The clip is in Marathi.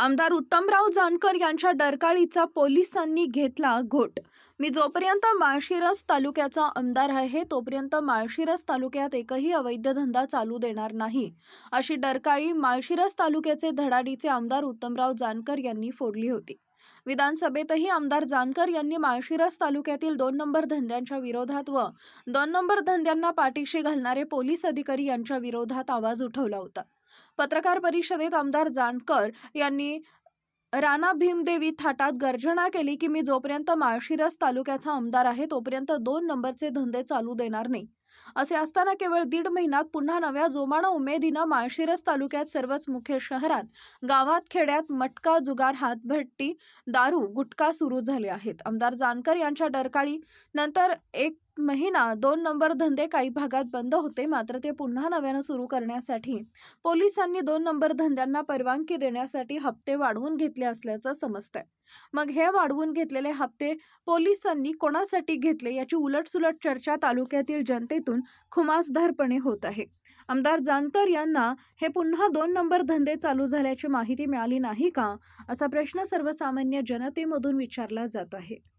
आमदार उत्तमराव जानकर यांच्या डरकाळीचा पोलिसांनी घेतला घोट. मी जोपर्यंत माळशिरस तालुक्याचा आमदार आहे तोपर्यंत माळशिरस तालुक्यात एकही अवैध धंदा चालू देणार नाही. अशी डरकाळी माळशिरस तालुक्याचे धडाडीचे आमदार उत्तमराव जानकर यांनी फोडली होती. विधानसभेतही आमदार जानकर यांनी माळशिरस तालुक्यातील दोन नंबर धंद्यांच्या विरोधात व दोन नंबर धंद्यांना पाठीशी घालणारे पोलीस अधिकारी यांच्या विरोधात आवाज उठवला होता. पत्रकार परिषदेत आमदार जानकर यांनी राणा भीमदेवी थाटात गर्जना केली की मी जोपर्यंत माळशिरस तालुक्याचा आमदार आहे तोपर्यंत दोन नंबरचे धंदे चालू देणार नाही. असे असताना केवळ दीड महिन्यात पुन्हा नव्या जोमानं उमेदीनं माळशिरस तालुक्यात सर्वच मुख्य शहरात गावात खेड्यात मटका जुगार हातभट्टी दारू गुटखा सुरू झाले आहेत. आमदार जानकर यांच्या डरकाळी नंतर एक महिना दोन नंबर धंदे काही भागात बंद होते मात्र ते पुन्हा नव्यानं सुरू करण्यासाठी पोलिसांनी दोन नंबर धंद्यांना परवानगी देण्यासाठी हप्ते वाढवून घेतले असल्याचं समजतंय. मग हे वाढवून घेतलेले हप्ते पोलिसांनी कोणासाठी घेतले याची उलटसुलट चर्चा तालुक्यातील जनते जनतेतून खुमासदारपणे होत आहे. आमदार जानकर यांना हे पुन्हा दोन नंबर धंदे चालू झाल्याची माहिती मिळाली नाही का? असा प्रश्न सर्वसामान्य जनतेमधून विचारला जात आहे.